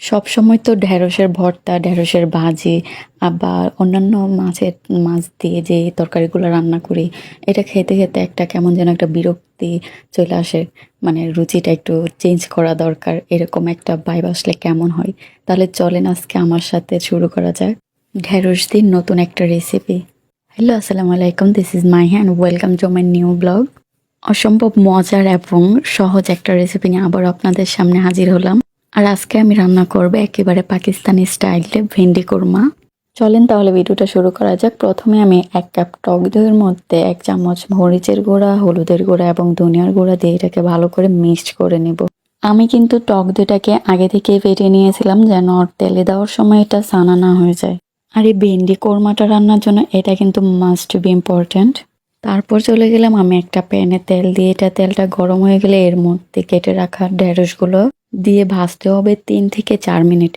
সব সময় তো ঢেঁড়সের ভর্তা, ঢেঁড়সের ভাজি, আবার অন্যান্য মাছের, মাছ দিয়ে যে তরকারিগুলো রান্না করি, এটা খেতে খেতে একটা কেমন যেন একটা বিরক্তি চলে আসে। মানে রুচিটা একটু চেঞ্জ করা দরকার, এরকম একটা বাইব আসলে কেমন হয়? তাহলে চলেন আজকে আমার সাথে শুরু করা যাক। ঢেঁড়স দিন নতুন একটা রেসিপি হ্যালো আসসালামু আলাইকুম this is my hand welcome to my new blog অসম্ভব মজার এবং সহজ একটা রেসিপি নিয়ে আবার আপনাদের সামনে হাজির হলাম। আর আজকে আমি রান্না করব একেবারে পাকিস্তানি স্টাইলে ভেন্ডি কোরমা। চলেন তাহলে ভিডিওটা শুরু করা যাক। প্রথমে আমি এক কাপ টক দইয়ের মধ্যে এক চামচ মরিচের গুঁড়া, হলুদের গুঁড়া এবং ধনিয়ার গুঁড়া দিয়ে এটাকে ভালো করে মিক্সড করে নেব। আমি কিন্তু টক দইটাকে আগে থেকেই ফেটে নিয়েছিলাম যেন তেলে দেওয়ার সময় এটা সানা না হয়ে যায়। আর এই ভেন্ডি কোরমাটা রান্নার জন্য এটা কিন্তু মাস্ট বি ইম্পর্ট্যান্ট তারপর চলে গেলাম আমি একটা প্যানে তেল দিয়ে এটা তেলটা গরম হয়ে গেলে এর মধ্যে কেটে রাখা ঢেঁড়সগুলো। দিয়ে ভাজতে হবে তিন থেকে চার মিনিট।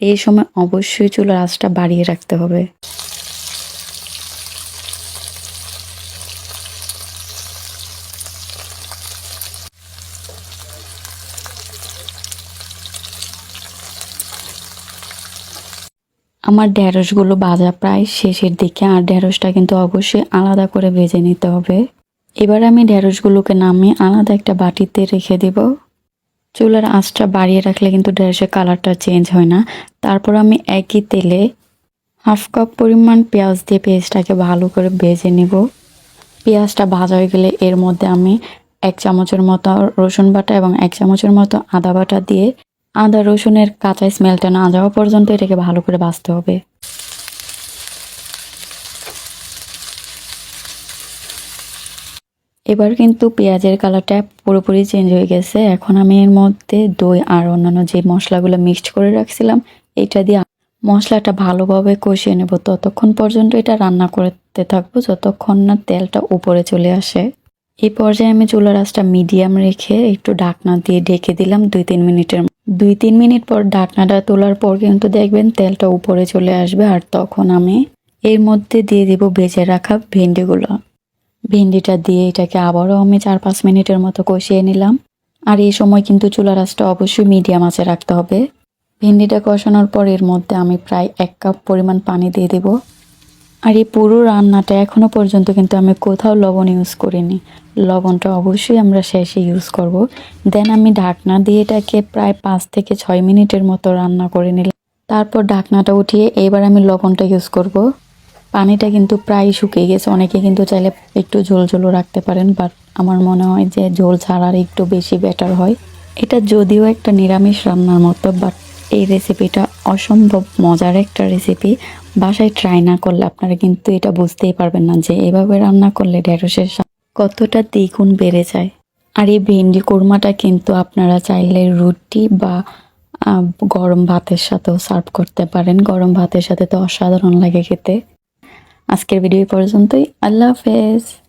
এই সময় অবশ্যই চুলার আঁচটা বাড়িয়ে রাখতে হবে। আমার ঢেঁড়সগুলো ভাজা প্রায় শেষের দিকে, আর ঢেঁড়সটা কিন্তু অবশ্যই আলাদা করে ভেজে নিতে হবে। এবার আমি ঢেঁড়সগুলোকে নামিয়ে আলাদা একটা বাটিতে রেখে দেব। চুলার আঁচটা বাড়িয়ে রাখলে কিন্তু ঢেঁড়সের কালারটা চেঞ্জ হয় না। তারপর আমি একই তেলে হাফ কাপ পরিমাণ পেঁয়াজ দিয়ে পেঁয়াজটাকে ভালো করে ভেজে নেব। পেঁয়াজটা ভাজা হয়ে গেলে এর মধ্যে আমি এক চামচের মতো রসুন বাটা এবং এক চামচের মতো আদা বাটা দিয়ে আদা রসুনের কাঁচা স্মেলটা না যাওয়া পর্যন্ত এটাকে ভালো করে ভাজতে হবে। এবার কিন্তু পেঁয়াজের কালারটা পুরোপুরি চেঞ্জ হয়ে গেছে। এখন আমি এর মধ্যে দই আর অন্যান্য যে মশলাগুলো মিক্সড করে রাখছিলাম এটা দিয়ে মশলাটা ভালোভাবে কষিয়ে নেব। ততক্ষণ পর্যন্ত এটা রান্না করতে থাকব, যতক্ষণ না তেলটা উপরে চলে আসে। এই পর্যায়ে আমি চুলার আঁচটা মিডিয়াম রেখে একটু ঢাকনা দিয়ে ঢেকে দিলাম দুই তিন মিনিটের দুই তিন মিনিট পর ঢাকনাটা তোলার পর কিন্তু দেখবেন তেলটা উপরে চলে আসবে। আর তখন আমি এর মধ্যে দিয়ে দিব ভেজে রাখা ভেন্ডিগুলো। ভেন্ডিটা দিয়ে এটাকে আবারও আমি চার পাঁচ মিনিটের মতো কষিয়ে নিলাম। আর এই সময় কিন্তু চুলা আঁচটা অবশ্যই মিডিয়াম আঁচে রাখতে হবে। ভেন্ডিটা কষানোর পর এর মধ্যে আমি প্রায় এক কাপ পরিমাণ পানি দিয়ে দেব। আর এই পুরো রান্নাটা এখনও পর্যন্ত কিন্তু আমি কোথাও লবণ ইউজ করিনি। লবণটা অবশ্যই আমরা শেষে ইউজ করব। দেন আমি ঢাকনা দিয়ে এটাকে প্রায় পাঁচ থেকে ছয় মিনিটের মতো রান্না করে নিলাম। তারপর ঢাকনাটা উঠিয়ে এবার আমি লবণটা ইউজ করব। পানিটা কিন্তু প্রায় শুকিয়ে গেছে। অনেকে কিন্তু চাইলে একটু ঝোল ঝোলও রাখতে পারেন বাট আমার মনে হয় যে ঝোল ছাড়ার একটু বেশি বেটার হয়। এটা যদিও একটা নিরামিষ রান্নার মতো বাট এই রেসিপিটা অসম্ভব মজার একটা রেসিপি বাসায় ট্রাই না করলে আপনারা কিন্তু এটা বুঝতেই পারবেন না যে এভাবে রান্না করলে ঢেঁড়সের কতটা দ্বিগুণ বেড়ে যায়। আর এই ভেন্ডি কোরমাটা কিন্তু আপনারা চাইলে রুটি বা গরম ভাতের সাথেও সার্ভ করতে পারেন। গরম ভাতের সাথে তো অসাধারণ লাগে খেতে। আজকের ভিডিও পর্যন্তই। আল্লাহ হাফেজ।